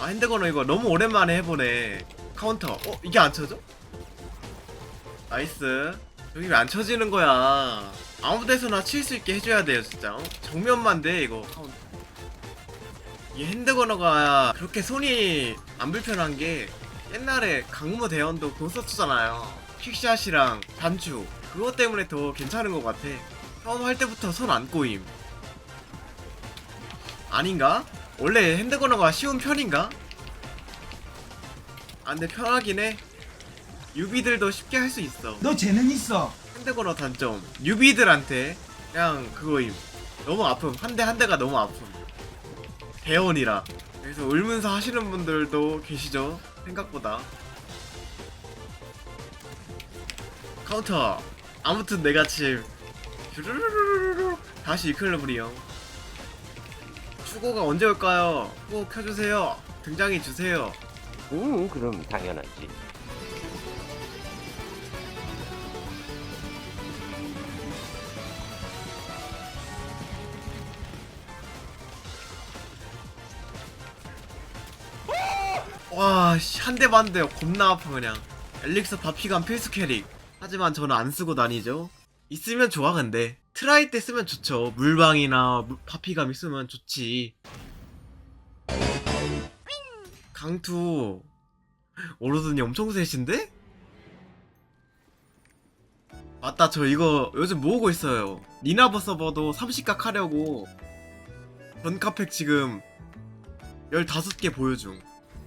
아 핸드건어 이거 너무 오랜만에 해보네. 카운터. 어 이게 안 쳐져? 나이스. 여기 왜 안 쳐지는 거야. 아무 데서나 칠 수 있게 해줘야 돼요 진짜. 어? 정면만 돼 이거. 카운터. 이 핸드건어가 그렇게 손이 안 불편한 게 옛날에 강무 대원도 그거 썼잖아요. 퀵샷이랑 단추. 그것 때문에 더 괜찮은 것 같아 처음 할 때부터 손 안 꼬임. 아닌가? 원래 핸드건어가 쉬운 편인가? 아 근데 편하긴 해. 유비들도 쉽게 할 수 있어. 너 재능 있어. 핸드건어 단점. 유비들한테 그냥 그거임. 너무 아픔. 한 대 한 대가 너무 아픔. 대원이라. 그래서 울면서 하시는 분들도 계시죠. 생각보다. 카운터. 아무튼 내가 침 다시 이클러브리형. 추고가 언제 올까요? 추고 켜주세요. 등장해 주세요. 음, 그럼 당연하지. 와한 대 반대 겁나 아파 그냥. 엘릭서 바피감 필수 캐릭. 하지만 저는 안 쓰고 다니죠 있으면 좋아 근데. 트라이 때 쓰면 좋죠. 물방이나 물- 바피감 있으면 좋지. 강투. 오로드니 엄청 세신데? 맞다 저 이거 요즘 모으고 있어요. 니나버 서버도 30각 하려고. 전카팩 지금 15개 보여줌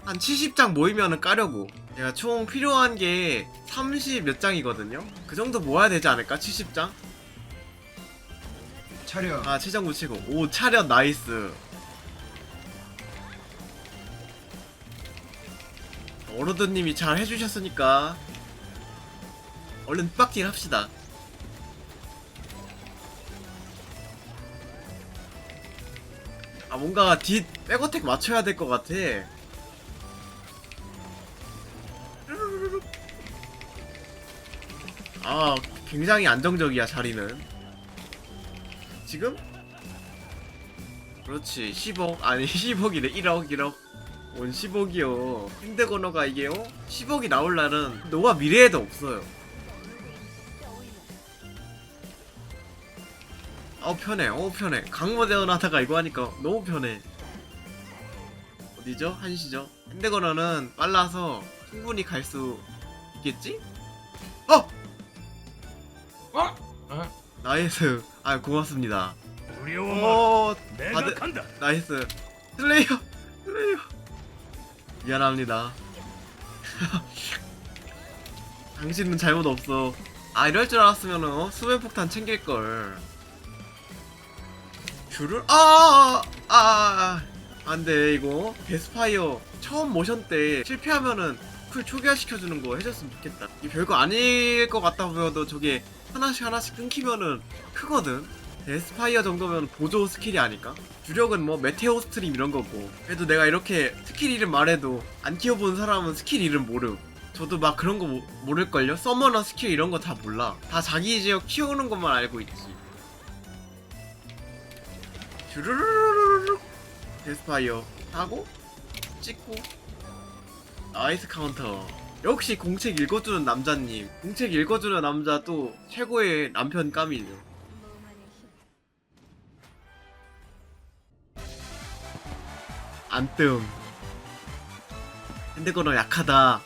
한 70장 모이면은 까려고. 제가 총 필요한 게 30 몇 장이거든요? 그 정도 모아야 되지 않을까? 70장? 차려. 아 최장 붙이고. 오 차렷. 나이스. 어로드님이 잘 해주셨으니까 얼른 빡딜 합시다. 아 뭔가 뒷 백어택 맞춰야 될 것 같아 아 굉장히 안정적이야 자리는 지금? 그렇지 10억 아니 10억이래 1억 1억 원 10억이요 핸드건어가 이게요 10억이 나올 날은 너가 미래에도 없어요 어 편해 어 편해 강모대원 하다가 이거 하니까 너무 편해 어디죠? 한시죠? 핸드건어는 빨라서 충분히 갈 수 있겠지? 어! 어? 어? 나이스. 아 고맙습니다. 두려워 어 내가 다들- 간다 나이스. 슬레이어 슬레이어. 미안합니다. 당신은 잘못 없어. 아 이럴 줄 알았으면 어? 수면 폭탄 챙길 걸. 귤을 아아아 아, 아, 안 돼 이거. 베스파이어. 처음 모션 때 실패하면은 쿨 초기화시켜주는 거 해줬으면 좋겠다. 이 별거 아닐 것 같다 보여도 저게 하나씩 하나씩 끊기면은 크거든. 에스파이어 정도면 보조 스킬이 아닐까? 주력은 뭐 메테오 스트림 이런 거고. 그래도 내가 이렇게 스킬 이름 말해도 안 키워본 사람은 스킬 이름 모름. 저도 막 그런 거 모, 모를걸요? 서머너 스킬 이런 거 다 몰라. 다 자기 지역 키우는 것만 알고 있지. 슈르르르르르 에스파이어 하고 찍고 나이스 카운터. 역시 공책 읽어주는 남자님. 공책 읽어주는 남자 또 최고의 남편 까미죠. 안뜸. 핸드건어 약하다